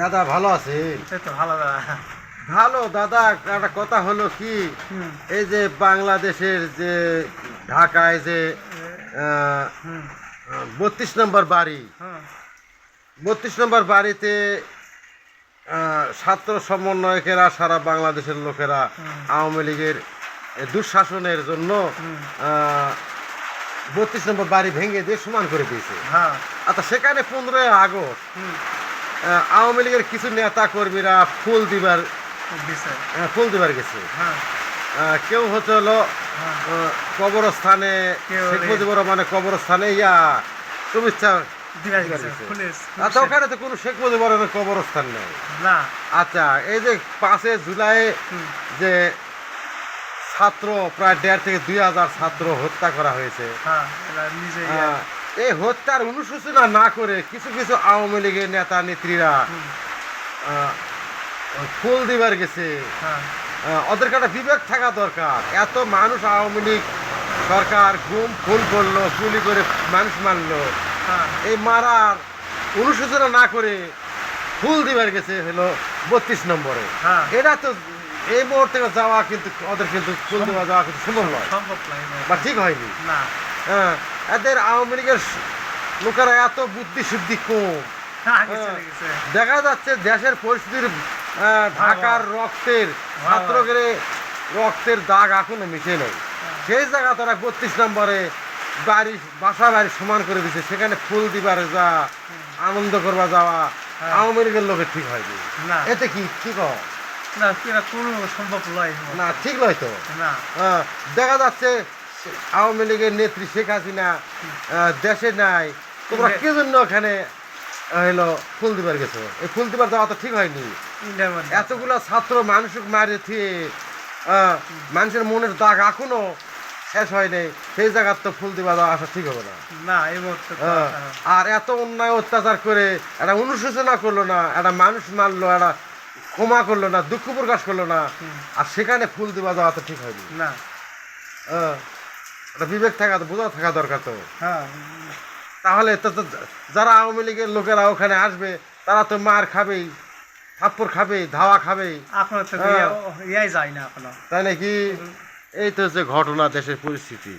দাদা ভালো আছে? ভালো দাদা। ভালো দাদা একটা কথা হলো কি? এই যে বাংলাদেশের যে ঢাকায় যে বত্রিশ নম্বর বাড়ি বত্রিশ নম্বর বাড়িতে ছাত্র সমন্বয়কেরা সারা বাংলাদেশের লোকেরা আওয়ামী লীগের দুঃশাসনের জন্য বত্রিশ নম্বর বাড়ি ভেঙে দিয়ে সমান করে দিয়েছে। হ্যাঁ। আচ্ছা সেখানে পনেরোই আগস্ট আওয়ামী লীগের কিছু নেতা কর্মীরা ফুল দিবার ফুল দিবার গেছে। হ্যাঁ। কেউ হচ্ছে হলো হ্যাঁ। কবরস্থানে শেখ মুজিবুর রহমানের কবরস্থানে ইয়া শুভেচ্ছা আচ্ছা ওখানে তো কোনো শেখ মুজিবুর রহমানের কবরস্থান নেই। আচ্ছা এই যে পাঁচে জুলাই যে ছাত্র প্রায় দেড় থেকে দুই হাজার ছাত্র হত্যা করা হয়েছে। হ্যাঁ এই হত্যার অনুশোচনা না করে কিছু কিছু আওয়ামী লীগের নেতা নেত্রীরা ফুল দিবার গেছে। হ্যাঁ। ওদের একটা বিবেক থাকা দরকার। এত মানুষ আওয়ামী লীগ সরকার গুম খুন করল গুলি করে মানুষ মারলো। হ্যাঁ। এই মারার অনুশোচনা না করে ফুল দিবার গেছে হলো বত্রিশ নম্বরে। হ্যাঁ। এটা তো এই মুহূর্তে যাওয়া কিন্তু ওদের কিন্তু ফুল দেওয়া যাওয়া কিন্তু সম্ভব নয়। বা ঠিক হয়নি। না। হ্যাঁ এদের আওয়ামী লীগের লোকেরা এত বুদ্ধি শুদ্ধি কম। হ্যাঁ। দেখা যাচ্ছে দেশের পরিস্থিতির ঢাকার রক্তের ছাত্রদের রক্তের দাগ এখনও মিশে নেই। সেই জায়গা তারা বত্রিশ নম্বরে বাড়ি বাসা বাড়ি সমান করে দিছে। সেখানে ফুল দিবার যা আনন্দ করবা যাওয়া হ্যাঁ। আওয়ামী লীগের লোকের ঠিক হয়নি এতে কি ঠিক হয় না কোনো সম্ভব নয়। না ঠিক নয় তো। না। হ্যাঁ, দেখা যাচ্ছে আওয়ামী লীগের নেত্রী শেখ হাসিনা দেশে নাই। তোমরা। কি জন্য ওখানে হলো ফুল দিবার গেছো? এই ফুল দিবার যাওয়া তো ঠিক হয়নি। এতগুলো ছাত্র মানুষকে মারে থিয়ে মানুষের মনের দাগ এখনও শেষ হয়নি সেই জায়গার তো ফুল দিবা যাওয়া আসা ঠিক হবে না। না আর এত অন্যায় অত্যাচার করে একটা অনুশোচনা করল না একটা মানুষ মারলো একটা ক্ষমা করল না দুঃখ প্রকাশ করল না। আর সেখানে ফুল দিবা যাওয়া তো ঠিক হয়নি। না। একটা বিবেক থাকা বোঝা থাকা দরকার তো। হ্যাঁ। তাহলে তো যারা আওয়ামী লীগের লোকেরা ওখানে আসবে তারা তো মার খাবেই থাপ্পড় খাবে ধাওয়া খাবে তো হ্যাঁ। ইয়াই যায় না তাই নাকি? এই তো যে ঘটনা দেশের পরিস্থিতি।